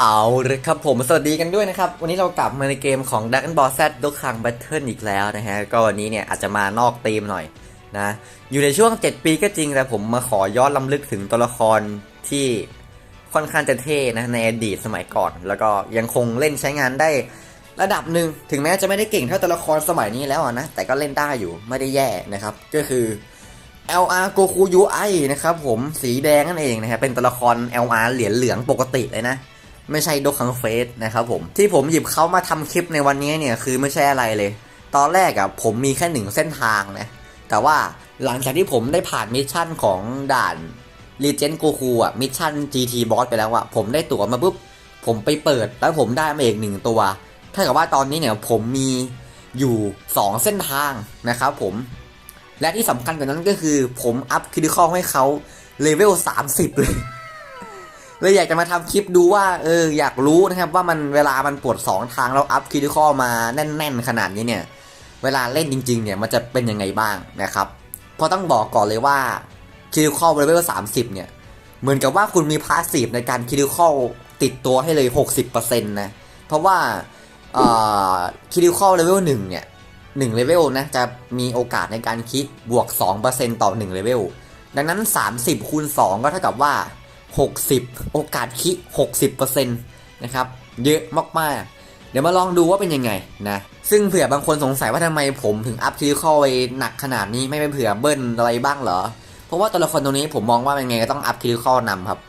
เอาเลยครับผมสวัสดีกันด้วยนะครับ วันนี้เรากลับมาในเกมของ Dragon Ball Z ดกคัง Battle อีกแล้วนะฮะ ก็วันนี้เนี่ยอาจจะมานอกธีมหน่อยนะ อยู่ในช่วง 7 ปีก็จริง แต่ผมมาขอย้อนลำลึกถึงตัวละครที่ค่อนข้างจะเท่นะในอดีตสมัยก่อน แล้วก็ยังคงเล่นใช้งานได้ระดับหนึ่งถึงแม้จะไม่ได้เก่งเท่าตัวละครสมัยนี้แล้วนะ แต่ก็เล่นได้อยู่ไม่ได้แย่นะครับ ก็คือ LR Goku UI นะครับผมสีแดงนั่นเองนะครับเป็นตัวละคร LR เหรียญเหลืองปกติเลยนะ ไม่ใช่ดกคังเฟสนะครับผมที่ผมหยิบเขามาทำคลิปในวันนี้เนี่ยคือไม่ใช่อะไรเลย ตอนแรกอะ่ะผมมีแค่หนึ่งเส้นทางนะแต่ว่าหลังจากที่ผมได้ผ่านมิชชั่นของด่าน Legend Goku อะมิชชั่น GT Boss ไปแล้วอะผมได้ตั๋วมาปุ๊บผมไปเปิดแล้วผมได้มาเอกหนึ่งตัวถ้ากับว่าตอนนี้เนี่ยผมมีอยู่ 2 เส้นทางนะครับผมและที่สำคัญกว่านั้นก็คือผมอัพคริติคอลให้เขาเลเวล 30 เลย เลยอยากจะมาทำคลิปดูว่าเอออยากรู้นะครับว่ามันเวลามันปวด 2 ทางแล้วอัพคริติคอมาแน่น ๆ ขนาดนี้เนี่ย เวลาเล่นจริง ๆ เนี่ยมันจะเป็นยังไงบ้างนะครับเพราะต้องบอกก่อนเลยว่าคริติคอลเลเวล30เนี่ย เหมือนกับว่าคุณมีพาสซีฟในการคริติคอลติดตัวให้เลย 60%นะเพราะว่าคริติคอลเลเวล1เนี่ย1เลเวลนะจะมีโอกาสในการคิดบวก 2%ต่อ1เลเวลดังนั้น 30คูณ2ก็เท่ากับว่า 60 โอกาสคิ 60%นะครับเยอะมากๆ เดี๋ยวมาลองดูว่าเป็นยังไงนะซึ่งเผื่อบางคนสงสัยว่าทำไมผมถึงอัพคิวเข้าไปหนักขนาดนี้ไม่ไปเผื่อเบิ้ลอะไรบ้างเหรอ เพราะว่าตัวละครตัวนี้ผมมองว่าเป็นไงก็ต้องอัพคิวเข้านำครับ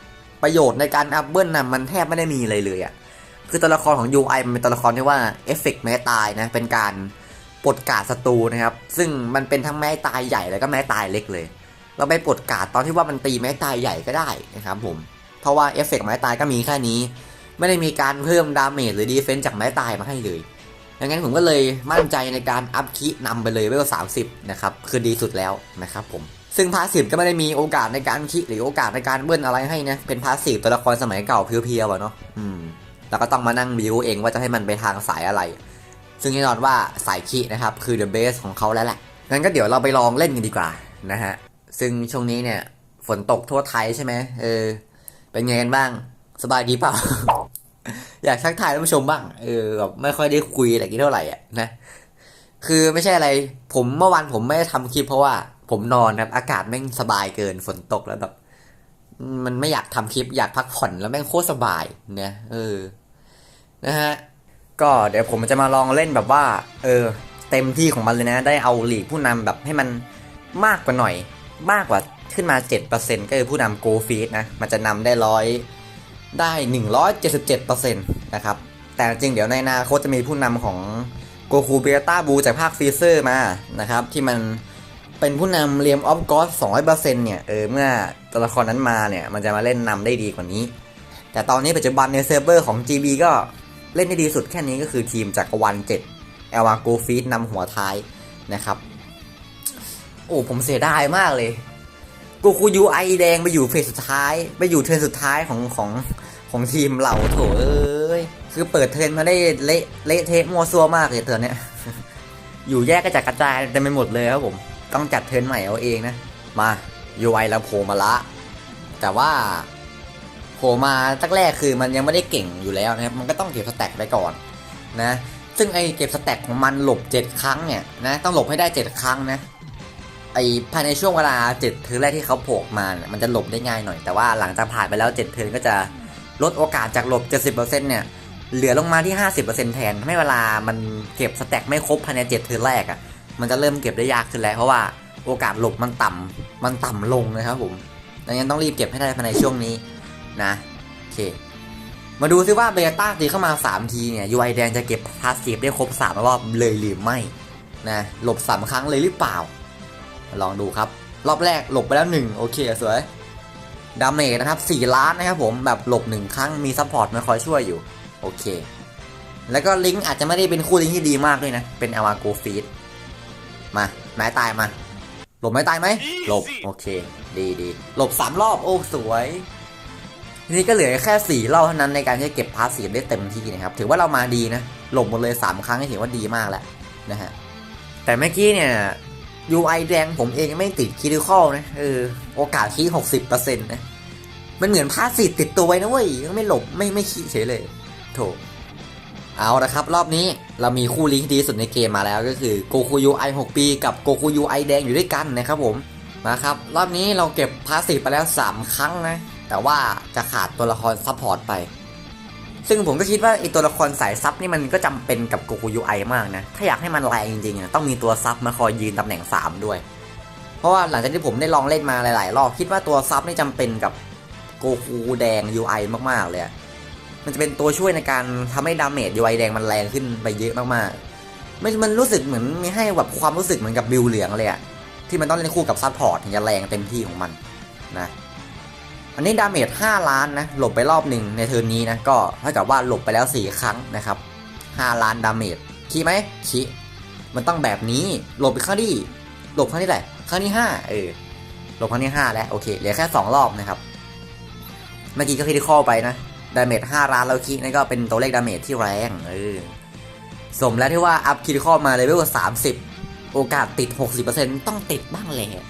ประโยชน์ในการอัพเบิ้ลนำมันแทบไม่ได้มีเลยเลยอะ่ะคือตัวละครของ UI มันเป็นตัวละครที่ว่าเอฟเฟกต์แม้ตายนะเป็นการปลดการ์ดศัตรูนะครับ ซึ่งมันเป็นทั้งแม้ตายใหญ่แล้วก็แม้ตายเล็กเลย เราไปปลดกาดตอนที่ว่ามันตีแม้ตายใหญ่ก็ได้นะครับผม เพราะว่าเอฟเฟกต์แม้ตายก็มีแค่นี้ ไม่ได้มีการเพิ่มดาเมจหรือดีเฟนซ์จากแม้ตายมาให้เลยดังนั้นผมก็เลยมั่นใจในการอัพคินำไปเลยเวล30นะครับคือดีสุดแล้วนะครับผมซึ่งพาสซีฟก็ไม่ได้มีโอกาสในการคิหรือโอกาสในการเบิ้ลอะไรให้นะเป็นพาสซีฟตัวละครสมัยเก่าเพียวๆอะเนาะอืมแล้วก็ต้องมานั่งบิวเองว่าจะให้มันไปทางสายอะไร ซึ่งแน่นอนว่าสายคีนะครับคือ the base ของเขาแล้วแหละงั้นก็เดี๋ยวเราไปลองเล่นกันดีกว่านะฮะ ซึ่งช่วงนี้เนี่ย ฝนตกทั่วไทยใช่ไหมเออ เป็นไงกันบ้าง สบายดีเปล่า อยากทักทายท่านผู้ชมบ้าง เออแบบไม่ค่อยได้คุยอะไรกี่เท่าไหร่อะนะ คือไม่ใช่อะไร ผมเมื่อวานผมไม่ได้ทำคลิปเพราะว่า ผมนอนครับ อากาศแม่งสบายเกิน ฝนตกแล้วแบบ มันไม่อยากทำคลิป อยากพักผ่อนแล้วแม่งโคตรสบาย เนี่ย เออ นะฮะ ก็เดี๋ยวผมจะมาลองเล่นแบบว่า เออ เต็มที่ของมันเลยนะ ได้เอาหลีกผู้นำแบบให้มันมากกว่าหน่อย มากกว่าขึ้นมา 7%ก็คือผู้นำโกฟีดนะ มันจะนำได้ร้อยได้ 177%นะครับ แต่จริงเดี๋ยวในอนาคตจะมีผู้นำของโกคูเบต้าบูจากภาคฟีเซอร์มานะครับ ที่มันเป็นผู้นำเรียมออฟกอส200%เนี่ย เออ เมื่อตัวละครนั้นมาเนี่ย มันจะมาเล่นนำได้ดีกว่านี้ แต่ตอนนี้ปัจจุบันในเซิร์ฟเวอร์ของ GB ก็เล่นได้ดีสุดแค่นี้ก็คือทีมจากรวัน7เอลวาโกฟีดนำหัวท้ายนะครับ โอ้ผมเสียดายมากเลยกูคูยูไอแดงไปอยู่เฟสสุดท้าย ไปอยู่เทิร์นสุดท้ายของของของทีมเราโถเอ้ยคือเปิดเทิร์นมาได้เละเละเทะมัวซัวมากเลยเทิร์นเนี้ยอยู่แยกกระจัดกระจายเต็มไปหมดเลยครับผมต้องจัดเทิร์นใหม่เอาเองนะมายูไอเราโผล่มาละ แต่ว่าโผล่มาตั้งแรกคือมันยังไม่ได้เก่งอยู่แล้วนะครับมันก็ต้องเก็บสแต็กไปก่อนนะซึ่งไอเก็บสแต็กของมันหลบ 7 ครั้งเนี่ยนะต้องหลบให้ได้ 7 ครั้งนะ ไอภายในช่วงเวลา7เทิร์นแรกที่เขาโผล่มาเนี่ยมันจะหลบได้ง่ายหน่อยแต่ว่าหลังจากผ่านไปแล้ว7เทิร์นก็จะลดโอกาสจากหลบ 70%เนี่ยเหลือลงมาที่ 50%แทนทำให้เวลามันเก็บสแต็กไม่ครบภายใน7เทิร์นแรกอะ่ะมันจะเริ่มเก็บได้ยากขึ้นแล้ว เพราะว่าโอกาสหลบมันต่ำมันต่ำลงนะครับผมดังนั้นต้องรีบเก็บให้ได้ภายในช่วงนี้นะโอเค มาดูซิว่าเบต้าตีเข้ามา 3 ทีเนี่ย UI แดงจะเก็บพาสซีฟได้ครบ3รอบเลยหรือไม่นะหลบ3ครั้งเลยหรือเปล่า ลองดูครับ รอบแรกหลบไปแล้ว 1 โอเคสวยดาเมจนะครับ 4 ล้านนะครับผมแบบหลบ 1 ครั้งมีซัพพอร์ตมาคอยช่วยอยู่ โอเค แล้วก็ลิงก์อาจจะไม่ได้เป็นคู่ลิงก์ที่ดีมากด้วยนะ เป็นอวาโกฟีดมาไม้ตายมา หลบไม้ตายไหมหลบ โอเค ดีดีหลบ 3 รอบโอ้สวยทีนี้ก็เหลือแค่ 4 รอบเท่านั้นในการที่จะเก็บพาสซีฟได้เต็มที่นะครับ ถือว่าเรามาดีนะ หลบหมดเลย 3 ครั้งก็ถือว่าดีมากแล้วนะฮะแต่เมื่อกี้เนี่ย UI แดงผมเองไม่ติดคิริคอลนะเออโอกาสคี60%นต์นะ มันเหมือนพาสีติดตัวไว้นะเว้ยไม่หลบไม่ไม่ขี้เฉยเลยโถเอาละครับ รอบนี้เรามีคู่ลิงก์ดีสุดในเกมมาแล้วก็คือโกคูยูไอ6ปีกับโกคูยูไอแดงอยู่ด้วยกันนะครับผมมาครับ รอบนี้เราเก็บพาสซีฟไปแล้ว 3 ครั้งนะ แต่ว่าจะขาดตัวละครซัพพอร์ตไป ซึ่งผมก็คิดว่าไอตัวละครสายซับนี่มันก็จำเป็นกับโกคูยูไอมากนะ ถ้าอยากให้มันแรงจริงๆต้องมีตัวซับมาคอยยืนตำแหน่ง 3 ด้วย เพราะว่าหลังจากที่ผมได้ลองเล่นมาหลายๆ รอบคิดว่าตัวซับนี่จำเป็นกับโกคูแดง UI มากๆเลย มันจะเป็นตัวช่วยในการทำให้ดาเมจ UI แดงมันแรงขึ้นไปเยอะมากๆไม่มันรู้สึกเหมือนมีให้แบบความรู้สึกเหมือนกับบิลเหลืองเลยอะที่มันต้องเล่นคู่กับซัพพอร์ตถึงจะแรงเต็มที่ของมันนะ อันนี้ดาเมจ5ล้านนะหลบไปรอบหนึ่งในเทิร์นนี้นะก็เท่ากับว่าหลบไปแล้ว 4 ครั้งนะครับ5ล้านดาเมจคีไหมคีมันต้องแบบนี้หลบไปครั้งที่หลบครั้งที่ไหนครั้งที่5เออหลบครั้งที่ 5 แล้วโอเคเหลือแค่ 2 รอบนะครับเมื่อกี้ก็คริติคอลไปนะดาเมจ5ล้านแล้วคีนี่ก็เป็นตัวเลขดาเมจที่แรงเออสมแล้วที่ว่าอัพคริติคอลมาเลเวล30 โอกาสติด 60%ต้องติดบ้างแหละ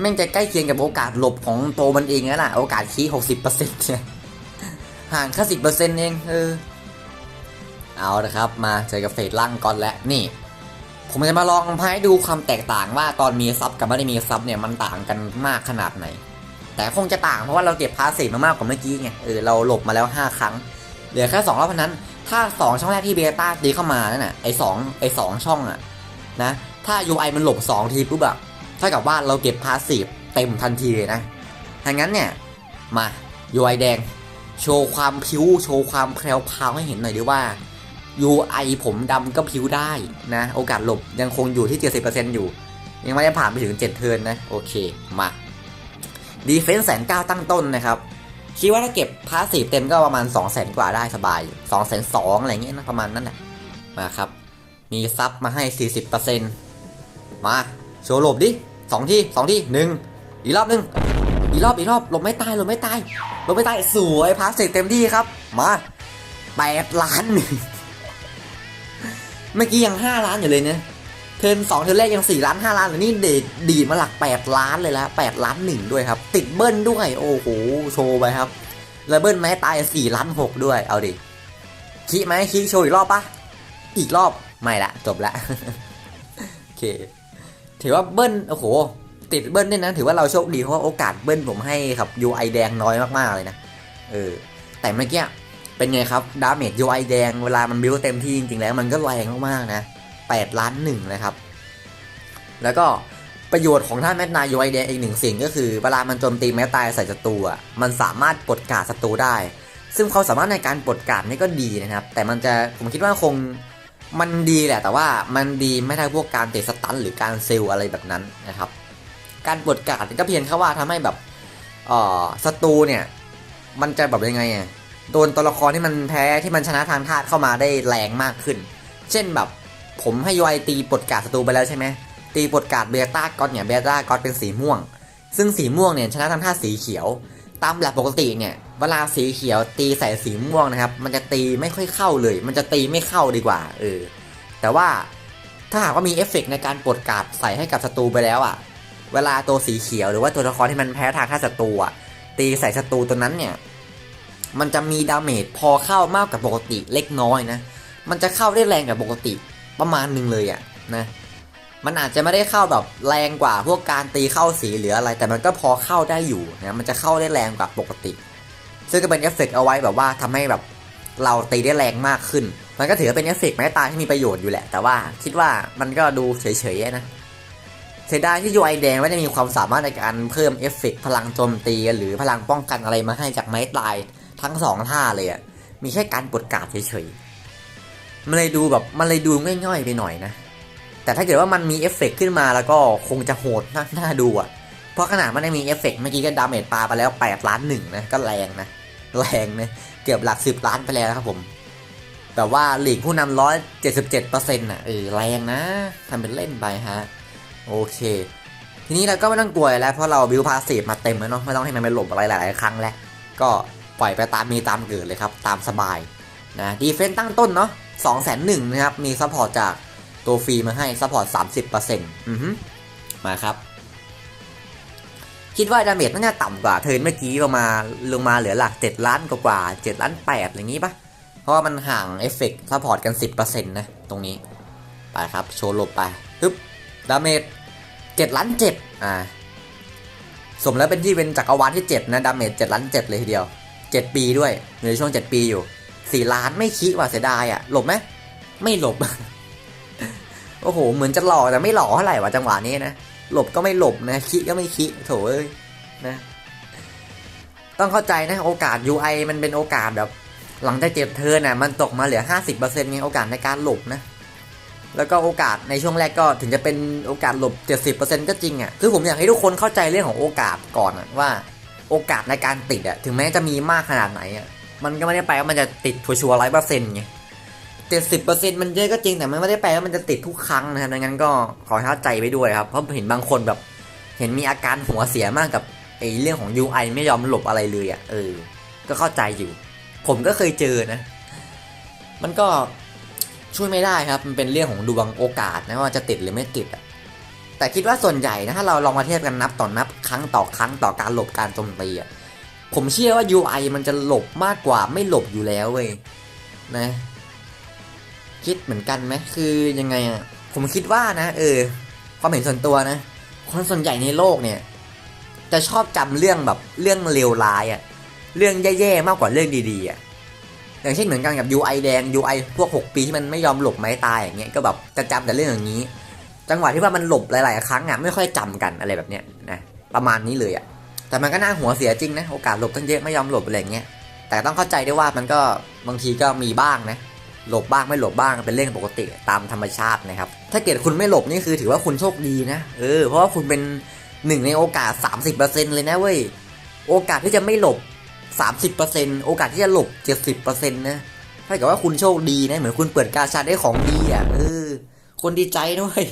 แม่งจะใกล้เคียงกับโอกาสหลบของโตมันเองแล้วล่ะ โอกาสคีหกสิบเปอร์เซ็นต์เนี่ยห่างแค่สิบเปอร์เซ็นต์เองเออเอาละครับ มาเจอกับเฟสล่างก่อนแล้วนี่ ผมจะมาลองพายดูความแตกต่างว่าตอนมีซับกับไม่ได้มีซับเนี่ยมันต่างกันมากขนาดไหน แต่คงจะต่างเพราะว่าเราเก็บพาสีมามากกว่าเมื่อกี้ไงเออเราหลบมาแล้ว 5 ครั้ง เหลือแค่2รอบเท่านั้น ถ้า 2 ช่องแรกที่เบต้าตีเข้ามานั่นน่ะไอสองไอสองช่องอะนะถ้า UI มันหลบ 2 ทีปุ๊บอะ เท่ากับว่าเราเก็บพาสซีฟเต็มทันทีเลยนะถ้างั้นเนี่ย มา UI แดง โชว์ความผิว โชว์ความแพรวพาวให้เห็นหน่อยดีว่า UI ผมดำก็ผิวได้นะ โอกาสหลบยังคงอยู่ที่ 70%อยู่ ยังไม่ได้ผ่านไปถึง 7 เทิร์นนะ โอเค มาดีเฟนส์แสนเก้าตั้งต้นนะครับ คิดว่าถ้าเก็บพาสซีฟเต็มก็ประมาณ 2 0 0 0 0 0 กว่าได้สบาย 2 2 0 0 0อะไรเงี้ยนะประมาณนั้นแหละมาครับ มีซับมาให้ 40%มา โชว์หลบดิสองทีสองทีหนึ่งอีกรอบหนึ่งอีกรอบอีกรอบหลบไม่ตายหลบไม่ตายหลบไม่ตายสวยพาสเสร็จเต็มที่ครับ มาแปดล้านหนึ่งเมื่อกี้ยังห้าล้านอยู่เลยเนี่ยเทิร์นสองเทิร์นแรกยังสี่ล้านห้าล้านเลยนี่เดดดีมาหลักแปดล้านเลยล้วแปดล้านหนึ่งด้วยครับ ติดเบิ้ลด้วยโอ้โหโชว์ไปครับ แล้วเบิ้ลแม้ตายสี่ล้านหกด้วยเอาดิคีไหมคีโชว์อีกรอบปะอีกรอบไม่ละจบละโอเค ถือว่าเบิ้ลโอ้โห ติดเบิ้ลเนี่ยนะถือว่าเราโชคดีเพราะว่าโอกาสเบิ้ลผมให้ครับ UI แดงน้อยมากๆเลยนะเออแต่เมื่อกี้เป็นไงครับดาเมจ UI แดงเวลามันบิวเต็มที่จริงๆแล้วมันก็แรงมากๆนะ8ล้านหนึ่งนะครับ แล้วก็ประโยชน์ของท่านแมตนาย UI แดงอีกหนึ่งสิ่งก็คือเวลามันโจมตีแม้ตายใส่ศัตรูอะมันสามารถปลดกาศัตรูได้ ซึ่งเขามสามารถในการปลดกาดนี่ก็ดีนะครับ แต่มันจะผมคิดว่าคง มันดีแหละแต่ว่ามันดีไม่ได้พวกการเตะสตันหรือการเซลอะไรแบบนั้นนะครับ การปลดการ์ดก็เพียงแค่ว่าทำให้แบบเอ่อศัตรูเนี่ย มันจะแบบยังไงอะโดนตัวละครที่มันแพ้ที่มันชนะทางธาตุเข้ามาได้แรงมากขึ้น เช่นแบบผมให้ยูไอตีปลดการ์ดศัตรูไปแล้วใช่ไหมตีปลดการ์ดเบต้าก็อตเนี่ยเบต้าก็อตเป็นสีม่วง ซึ่งสีม่วงเนี่ยชนะทางธาตุสีเขียว ตามหลักปกติเนี่ย เวลาสีเขียวตีใส่สีม่วงนะครับ มันจะตีไม่ค่อยเข้าเลย มันจะตีไม่เข้าดีกว่าเออแต่ว่าถ้าหากว่ามีเอฟเฟกต์ในการปลดกาดใส่ให้กับศัตรูไปแล้วอะ เวลาตัวสีเขียวหรือว่าตัวละครที่มันแพ้ทางธาศัตรูอะตีใส่ศัตรูตัวนั้นเนี่ย มันจะมีดาเมจพอเข้ามากกว่าปกติเล็กน้อยนะ มันจะเข้าได้แรงกว่าปกติประมาณหนึ่งเลยอะนะ มันอาจจะไม่ได้เข้าแบบแรงกว่าพวกการตีเข้าสีหรืออะไร แต่มันก็พอเข้าได้อยู่นะ มันจะเข้าได้แรงกว่าปกติ ซึ่งก็เป็นเอฟเฟกต์เอาไว้แบบว่าทำให้แบบเราตีได้แรงมากขึ้น มันก็ถือว่าเป็นเอฟเฟกต์ไม้ตายที่มีประโยชน์อยู่แหละ แต่ว่าคิดว่ามันก็ดูเฉยๆนะเสียดายที่ UI แดงไม่ได้มีความสามารถในการเพิ่มเอฟเฟกต์พลังโจมตีหรือพลังป้องกันอะไรมาให้จากไม้ตายทั้งสองท่าเลยอะ่ะมีแค่การปลดการ์ดเฉยๆ มันเลยดูแบบมันเลยดูง่อยๆไปหน่อยนะ แต่ถ้าเกิดว่ามันมีเอฟเฟกต์ขึ้นมาแล้วก็คงจะโหดน่าน่าดูอะ่ะเพราะขนาดมันได้มีเอฟเฟกต์เมื่อกี้ก็ดาเมจปลาไปแล้ว8ล้านหนึ่งนะก็แรงนะ แรงนะเกือบหลักสิบล้านไปแล้วนะครับผม แต่ว่าหลีกผู้นำร้อยเจ็ดสิบเจ็ดเปอร์เซ็นต์อะเออแรงนะทำเป็นเล่นไปฮะ โอเค ทีนี้เราก็ไม่ต้องกลัวแล้วเพราะเราบิวพาสีมาเต็มแล้วเนาะไม่ต้องให้มันไปหลบอะไรหลาย ๆ ครั้งแล้ว ก็ปล่อยไปตามมีตามเกิดเลยครับ ตามสบายนะดีเฟนต์ตั้งต้นเนาะสองแสนหนึ่งนะครับ มีซัพพอร์ตจากตัวฟรีมาให้ซัพพอร์ตสามสิบเปอร์เซ็นต์อือฮึมาครับ คิดว่าดาเมจน่าจะต่ำกว่าเทินเมื่อกี้ประมาลงมาเหลือหลัก 7 ล้านกว่าๆ7ล้าน8อะไรอย่างงี้ปะเพราะว่ามันห่างเอฟเฟกต์ซัพพอร์ตกัน 10%นะตรงนี้ ไปครับ โชว์หลบไปปึ๊บดาเมจ7ล้าน7อ่าสมแล้วเป็นที่เป็นจักรวาลที่ 7 นะดาเมจ7ล้าน7เลยทีเดียว 7 ปีด้วยอยู่ในช่วง 7 ปีอยู่ 4 ล้านไม่คิดว่าเสียดายอะหลบไหมไม่หลบ โอ้โห เหมือนจะหล่อแต่ไม่หล่อเท่าไหร่วะจังหวะนี้นะ หลบก็ไม่หลบนะคิก็ไม่คิโถเอ้ยนะ ต้องเข้าใจนะโอกาส UI มันเป็นโอกาสแบบ หลังจากเจ็บเธอน่ะมันตกมาเหลือ 50%ไงโอกาสในการหลบนะ แล้วก็โอกาสในช่วงแรกก็ถึงจะเป็นโอกาสหลบ 70%ก็จริงอะคือผมอยากให้ทุกคนเข้าใจเรื่องของโอกาสก่อนอะว่าโอกาสในการติดอะถึงแม้จะมีมากขนาดไหนอะมันก็ไม่ได้แปลว่ามันจะติดชัวร์ร้อยเปอร์เซ็นต์ไง เจ็ดสิบเปอร์เซ็นต์มันเยอะก็จริงแต่มันไม่ได้แปลว่ามันจะติดทุกครั้งนะครับดังนั้นก็ขอให้เข้าใจไว้ด้วยครับ เพราะเห็นบางคนแบบ เห็นมีอาการหัวเสียมากกับไอ้เรื่องของ UI ไม่ยอมหลบอะไรเลยอะเออ ก็เข้าใจอยู่ ผมก็เคยเจอนะ มันก็ช่วยไม่ได้ครับ มันเป็นเรื่องของดวงโอกาสนะว่าจะติดหรือไม่ติดอะแต่คิดว่าส่วนใหญ่นะถ้าเราลองมาเทียบกันนับต่อนับ ครั้งต่อครั้งต่อการหลบการโจมตีอะผมเชื่อว่า UI มันจะหลบมากกว่าไม่หลบอยู่แล้วเว้ยนะ คิดเหมือนกันไหมคือยังไงอะผมคิดว่านะเออความเห็นส่วนตัวนะ คนส่วนใหญ่ในโลกเนี่ย จะชอบจำเรื่องแบบเรื่องเลวร้ายอะเรื่องแย่ๆมากกว่าเรื่องดีๆอะอย่างเช่นเหมือนกันกับ UI แดง UI พวก 6 ปีที่มันไม่ยอมหลบไม้ตายอย่างเงี้ยก็แบบจะจำแต่เรื่องอย่างนี้ จังหวะที่ว่ามันหลบหลาย ๆ ครั้งอะไม่ค่อยจำกันอะไรแบบเนี้ยนะประมาณนี้เลยอะแต่มันก็น่าหัวเสียจริงนะโอกาสหลบตั้งเยอะไม่ยอมหลบอะไรเงี้ยแต่ต้องเข้าใจด้วยว่ามันก็บางทีก็มีบ้างนะ หลบบ้างไม่หลบบ้างเป็นเรื่องปกติตามธรรมชาตินะครับ ถ้าเกิดคุณไม่หลบนี่คือถือว่าคุณโชคดีนะเออเพราะว่าคุณเป็นหนึ่งในโอกาส 30%เลยนะเว้ยโอกาสที่จะไม่หลบ 30%โอกาสที่จะหลบ 70%นะถ้าเกิดว่าคุณโชคดีนะเหมือนคุณเปิดกาชาได้ของดีอะเออคนดีใจด้วย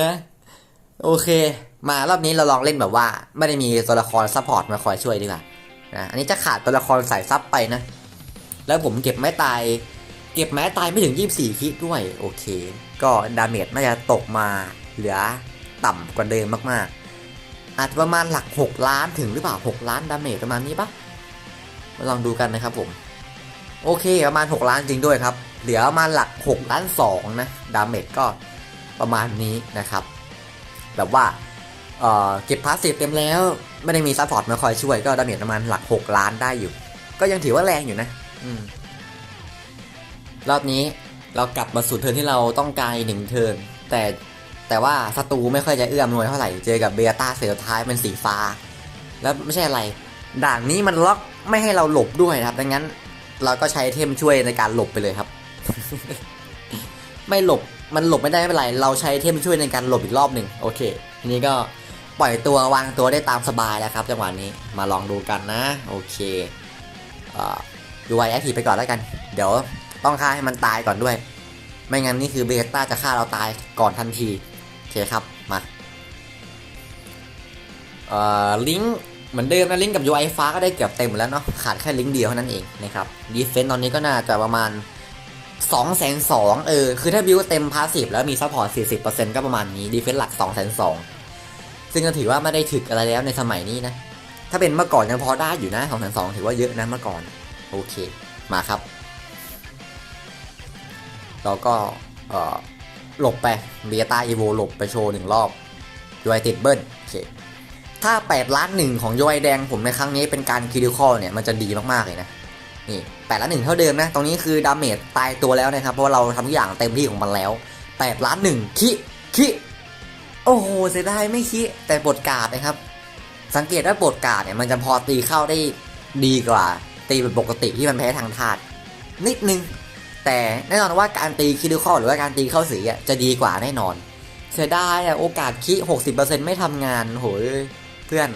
นะ โอเค มารอบนี้เราลองเล่นแบบว่า ไม่ได้มีตัวละครซัพพอร์ตมาคอยช่วยดีกว่านะอันนี้จะขาดตัวละครใส่ซับไปนะ แล้วผมเก็บไม้ตาย เก็บไม้ตายไม่ถึง 24คิดด้วย โอเค ก็ดาเมจน่าจะตกมาเหลือต่ำกว่าเดิมมากๆ อาจจะประมาณหลัก 6 ล้านถึงหรือเปล่า 6 ล้านดาเมจประมาณนี้ปะมาลองดูกันนะครับผม โอเคประมาณ 6 ล้านจริงด้วยครับ เหลือประมาณหลัก 6 ล้าน 2 นะ ดาเมจก็ประมาณนี้นะครับ แบบว่าเเก็บพาสซีฟเต็มแล้ว ไม่ได้มีซัพพอร์ตมาคอยช่วยก็ดาเมจประมาณหลัก 6 ล้านได้อยู่ ก็ยังถือว่าแรงอยู่นะ รอบนี้เรากลับมาสู่เทิร์นที่เราต้องการหนึ่งเทิร์นแต่แต่ว่าศัตรูไม่ค่อยจะเอื้อมหน่วยเท่าไหร่เจอกับเบต้าเซลท้ายเป็นสีฟ้า แล้วไม่ใช่อะไร ด่านนี้มันล็อกไม่ให้เราหลบด้วยนะครับดังนั้น เราก็ใช้เทมช่วยในการหลบไปเลยครับ ไม่หลบมันหลบไม่ได้ไม่เป็นไร เราใช้เทมช่วยในการหลบอีกรอบหนึ่งโอเคทีนี้ก็ปล่อยตัววางตัวได้ตามสบายแล้วครับ จังหวะนี้มาลองดูกันนะ โอเค ดูไวแอคทีฟไปก่อนแล้วกัน เดี๋ยวต้องฆ่าให้มันตายก่อนด้วย ไม่งั้นนี่คือเบต้าจะฆ่าเราตายก่อนทันทีโอเคครับมาเอ่อลิงเหมือนเดิมนะลิงกับ UI ฟ้าก็ได้เกือบเต็มแล้วเนาะขาดแค่ลิงเดียวเท่านั้นเองนะครับดีเฟนต์ตอนนี้ก็น่าจะประมาณ2องแสนสองเออคือถ้าบิวเต็มพาสซีฟแล้วมีซัพพอร์ต40%ก็ประมาณนี้ดีเฟนต์หลัก2องแสนสองซึ่งก็ถือว่าไม่ได้ถึกอะไรแล้วในสมัยนี้นะ ถ้าเป็นเมื่อก่อนยังพอได้อยู่นะ2องแสนสองถือว่าเยอะนะเมื่อก่อน โอเค มาครับ เราก็หลบไปเบียตาอีโวหลบไปโชว์หนึ่งรอบยูไอติดเบิ้ลโอเคถ้า 8 ล้านหนึ่งของยูไอแดงผมในครั้งนี้เป็นการคิดิคอลเนี่ย มันจะดีมาก ๆ เลยนะ นี่8ล้านหนึ่งเท่าเดิมนะ ตรงนี้คือดาเมจตายตัวแล้วนะครับ เพราะาเราทำทุกอย่างเต็มที่ของมันแล้ว 8 ล้านหนึ่งคิคิโอ้โหเสียดายไม่คิแต่บทกาดนะครับ สังเกตว่าบทกาดเนี่ยมันจะพอตีเข้าได้ดีกว่า ตีเป็นปกติที่มันแพ้ทางธาตุนิดนึง แต่แน่นอนว่าการตีคิดิคอหรือว่าการตีเข้าสีจะดีกว่าแน่นอน เสียดายอะโอกาสคิหกสิบเปอร์เซ็นไม่ทำงานโหยเพื่อน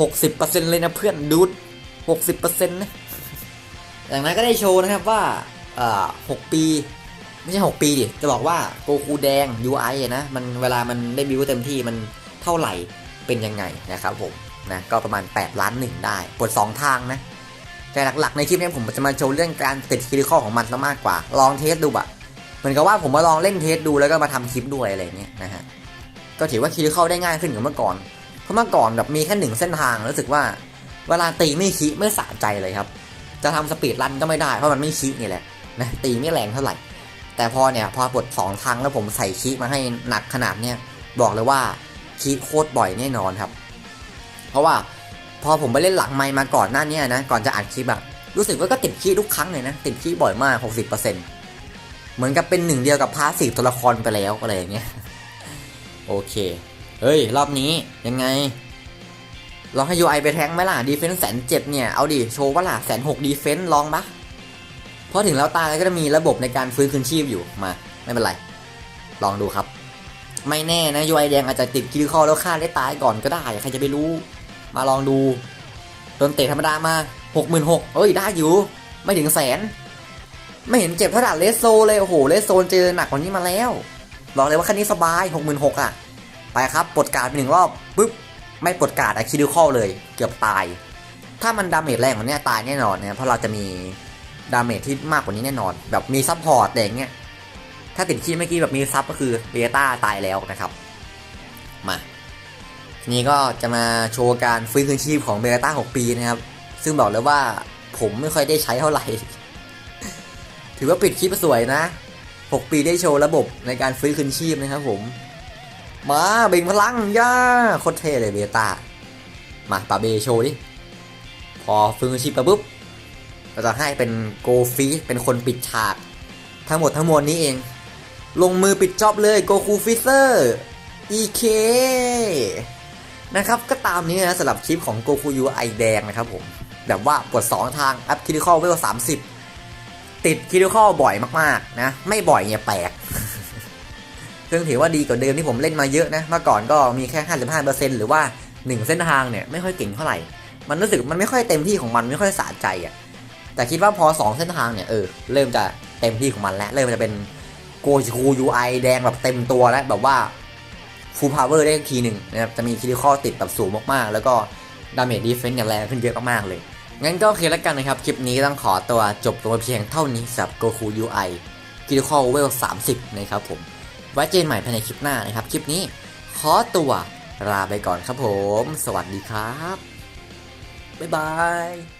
หกสิบเปอร์เซ็นเลยนะเพื่อนดูดหกสิบเปอร์เซ็นต์นะอย่างนั้นก็ได้โชว์นะครับว่าเอ่อหกปี ไม่ใช่หกปีดิ จะบอกว่าโกคูแดง UI อะนะ มันเวลามันได้บิวเต็มที่มันเท่าไหร่เป็นยังไงนะครับผมนะก็ประมาณ 8 ล้านหนึ่งได้ปวด2ทางนะ แต่หลักๆในคลิปนี้ผมจะมาโชว์เรื่องการติดคิริคอของมันซะมากกว่า ลองเทสดูอะเหมือนกับว่าผมมาลองเล่นเทสดูแล้วก็มาทำคลิปด้วยอะไรเงี้ยนะฮะก็ถือว่าคิริคอได้ง่ายขึ้นกว่าเมื่อก่อนเพราะเมื่อก่อนแบบมีแค่หนึ่งเส้นทางรู้สึกว่า เวลาตีไม่คิไม่สะใจเลยครับ จะทำสปีดรันก็ไม่ได้เพราะมันไม่คินี่แหละนะตีไม่แรงเท่าไหร่ แต่พอเนี่ยพอปลดสองทางแล้วผมใส่คิมาให้หนักขนาดเนี้ยบอกเลยว่าคิโคตรบ่อยแน่นอนครับ เพราะว่า พอผมไปเล่นหลังไมมาก่อนหน้านี้นะ ก่อนจะอัดคลิปอะรู้สึกว่าก็ติดคีทุกครั้งเลยนะ ติดคีบ่อยมาก 60%เหมือนกับเป็นหนึ่งเดียวกับพาสีตัวละครไปแล้วอะไรอย่างเงี้ย โอเค เฮ้ย รอบนี้ยังไงลองให้ UI ไปแทงไหมล่ะ ดีเฟนส์แสนเจ็ดเนี่ย เอาดิ โชว์ว่าล่ะแสนหกดีเฟนส์ลองปะเพราะถึงแล้วตายก็จะมีระบบในการฟื้นคืนชีพอยู่มา ไม่เป็นไร ลองดูครับ ไม่แน่นะ UI แดงอาจจะติดคิริคอแล้วฆ่าได้ตายก่อนก็ได้ ใครจะไปรู้ มาลองดูโดนเตะธรรมดามาหกหมื่นหกเอ้ยได้อยู่ ไม่ถึงแสน ไม่เห็นเจ็บเท่าดับเลสโซเลย โอ้โห เลสโซนเจอหนักกว่านี้มาแล้ว บอกเลยว่าคันนี้สบายหกหมื่นหกอะ ไปครับปลดการ์ดไปหนึ่งรอบปุ๊บ ไม่ปลดการ์ดอะคิดิคอลเลย เกือบตาย ถ้ามันดาเมจแรงกว่านี้ตายแน่นอนนะเพราะเราจะมีดาเมจที่มากกว่านี้แน่นอน แบบมีซับพอร์ตอะไรอย่างเงี้ยถ้าติดคีย์เมื่อกี้แบบมีซับก็คือเบต้าตายแล้วนะครับ มา นี่ก็จะมาโชว์การฟื้นคืนชีพของเบต้า6 ปีนะครับ ซึ่งบอกเลยว่าผมไม่ค่อยได้ใช้เท่าไหร่ ถือว่าปิดคลิปสวยนะ 6 ปีได้โชว์ระบบในการฟื้นคืนชีพนะครับผม มาเบ่งพลังย่าโคตรเท่เลยเบต้า มาปาเบโชว์ดิ พอฟื้นคืนชีพไปปุ๊บเราจะให้เป็นโกฟีเป็นคนปิดฉาก ทั้งหมดทั้งมวลนี้เอง ลงมือปิดจ็อบเลยโกคูฟิเซอร์ EK นะครับก็ตามนี้นะสำหรับคลิปของโกคูยูไอแดงนะครับผม แบบว่าปวด2ทางอัพคิริคอลเวล30ติดคิริคอลบ่อยมากๆนะ ไม่บ่อยเนี่ยแปลกซึ่งถือว่าดีกว่าเดิมที่ผมเล่นมาเยอะนะเมื่อก่อนก็มีแค่ 55%หรือว่า 1 เส้นทางเนี่ยไม่ค่อยเก่งเท่าไหร่ มันรู้สึกมันไม่ค่อยเต็มที่ของมันไม่ค่อยสะใจอะ่ะแต่คิดว่าพอ 2 เส้นทางเนี่ยเออเริ่มจะเต็มที่ของมันแล้ว เริ่มจะเป็นโกคูยูไอแดงแบบเต็มตัวแล้วแบบว่า ฟูลพาวเวอร์ได้ทีหนึ่งนะครับจะมีคิริคอติดแบบสูงมากๆ แล้วก็ดาเมจดีเฟนต์เนี่ยแรงขึ้นเยอะมากๆเลย งั้นก็โอเคแล้วกันนะครับ คลิปนี้ต้องขอตัวจบลงเพียงเท่านี้สำหรับโกคูยูไอคิริคอเวล30นะครับผม ไว้เจอกันใหม่ภายในคลิปหน้านะครับ คลิปนี้ขอตัวลาไปก่อนครับผม สวัสดีครับ บ๊ายบาย